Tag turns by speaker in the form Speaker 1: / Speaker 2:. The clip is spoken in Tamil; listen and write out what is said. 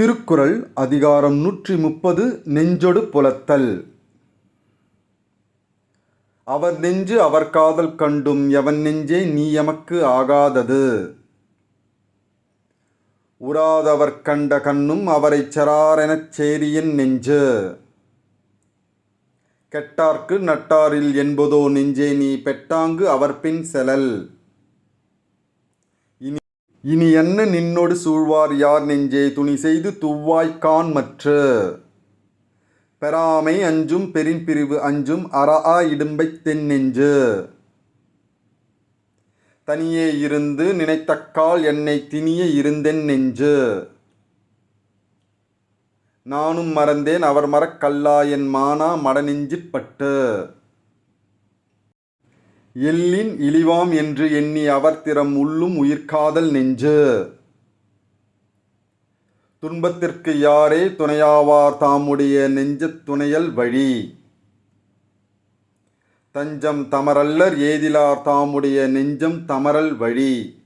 Speaker 1: திருக்குறள் அதிகாரம் நூற்றி முப்பது நெஞ்சொடு புலத்தல். அவர் நெஞ்சு அவர் காதல் கண்டும் எவன் நெஞ்சே நீ எமக்கு ஆகாதது. உராதவர் கண்ட கண்ணும் அவரைச் செராரெனச் சேரியன் நெஞ்சு. கெட்டார்க்கு நட்டாரில் என்பதோ நெஞ்சே நீ பெட்டாங்கு அவர் பின் செலல். இனி என்ன நின்னொடு சூழ்வார் யார் நெஞ்சே? துணி செய்து துவ்வாய்க்கான் மற்று பெறாமை அஞ்சும் பெரின்பிரிவு அஞ்சும் அறா இடும்பைத் தென் நெஞ்சு. தனியே இருந்து நினைத்தக்கால் என்னை திணிய இருந்தென் நெஞ்சு. நானும் மறந்தேன் அவர் மறக்கல்லா என் மானா மடநெஞ்சிற் பட்டு எல்லின் இழிவாம் என்று எண்ணி அவர் திறம் உள்ளும் உயிர்காதல் நெஞ்சு. துன்பத்திற்கு யாரே துணையாவார் தாமுடைய நெஞ்சத் துணையல் வழி. தஞ்சம் தமரல்லர் ஏதிலார் தாமுடைய நெஞ்சம் தமரல் வழி.